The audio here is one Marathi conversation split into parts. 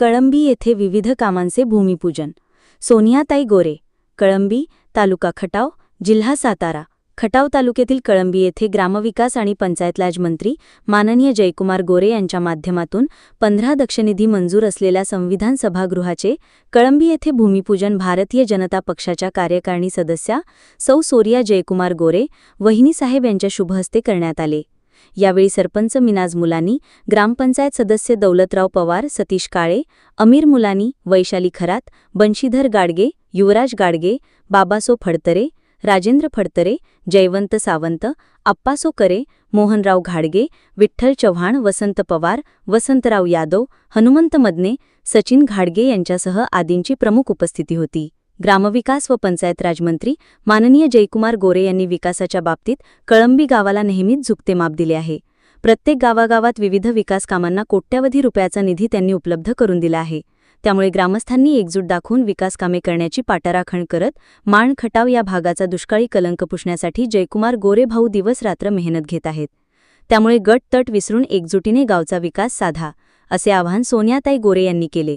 कळंबी येथे विविध कामांचे भूमिपूजन. सोनियाताई गोरे कळंबी तालुका खटाव जिल्हा सातारा. खटाव तालुक्यातील कळंबी येथे ग्रामविकास आणि पंचायतराज मंत्री माननीय जयकुमार गोरे यांच्या माध्यमातून पंधरा दक्षनिधी मंजूर असलेल्या संविधान सभागृहाचे कळंबी येथे भूमिपूजन भारतीय जनता पक्षाच्या कार्यकारिणी सदस्या सौ सोरिया जयकुमार गोरे वहिनीसाहेब यांच्या शुभहस्ते करण्यात आले. यावेळी सरपंच मिनाज मुलानी ग्रामपंचायत सदस्य दौलतराव पवार सतीश काळे अमीर मुलानी वैशाली खरात बंशीधर गाडगे युवराज गाडगे बाबासो फडतरे राजेंद्र फडतरे जयवंत सावंत आप्पासो करे मोहनराव घाडगे विठ्ठल चव्हाण वसंत पवार वसंतराव यादव हनुमंत मदने सचिन घाडगे यांच्यासह आदींची प्रमुख उपस्थिती होती. ग्रामविकास व पंचायत राजमंत्री माननीय जयकुमार गोरे यांनी विकासाच्या बाबतीत कळंबी गावाला नेहमीच झुकते माप दिले आहे. प्रत्येक गावागावात विविध विकास कामांना कोट्यवधी रुपयाचा निधी त्यांनी उपलब्ध करून दिला आहे. त्यामुळे ग्रामस्थांनी एकजूट दाखवून विकास कामे करण्याची पाटाराखण करत माण खटाव या भागाचा दुष्काळी कलंक पुसण्यासाठी जयकुमार गोरे भाऊ दिवस रात्र मेहनत घेत आहेत. त्यामुळे गट तट विसरून एकजुटीने गावचा विकास साधा असे आवाहन सोनियाताई गोरे यांनी केले.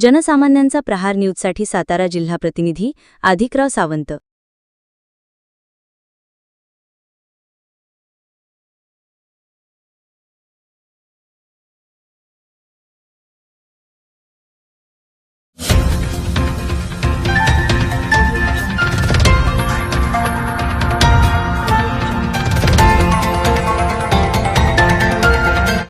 जनसामान्यांचा प्रहार न्यूजसाठी सातारा जिल्हा प्रतिनिधी अधिकराव सावंत.